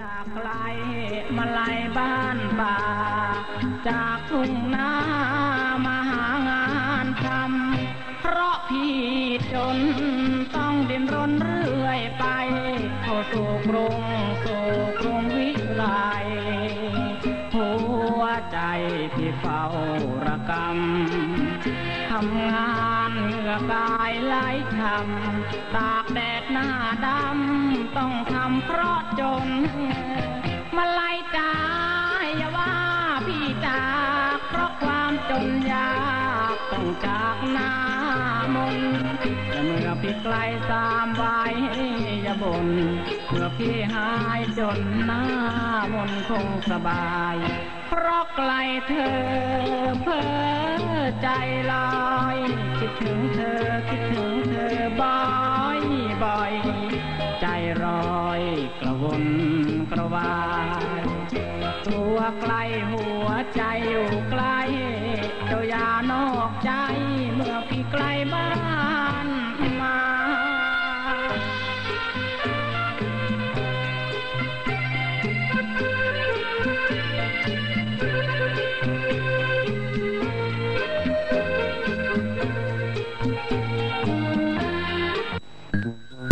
จากไกลมาไลยบ้านป่า จากทุ่งนา มาหางานทำ เพราะพี่จนต้องดิ้นรนเรื่อยไปเข้าสู่กรุงสู่กรุงวิไลหัวใจพี่เฝ้าระกำทำงานเหงื่อกายไหลทำตากแดดหน้าดำ ต้องทำเพราะจน มาไล่จ้าอย่าว่าพี่จากเพราะความจนยากต้องจากหน้ามนแต่เมื่อพี่ไกลสามวายอย่าบน่นเมื่อพี่หายจนหน้ามนคงสบาย เพราะไกลเธอเพ้อใจลอยคิดถึงเธอคิดถึงเธอบ่อยบ่อย ใจรอยกระวนกระวายตัวไกลหัวใจอยู่ไกลเจ้าย่านอกใจเมื่อพี่ไกลบ้าน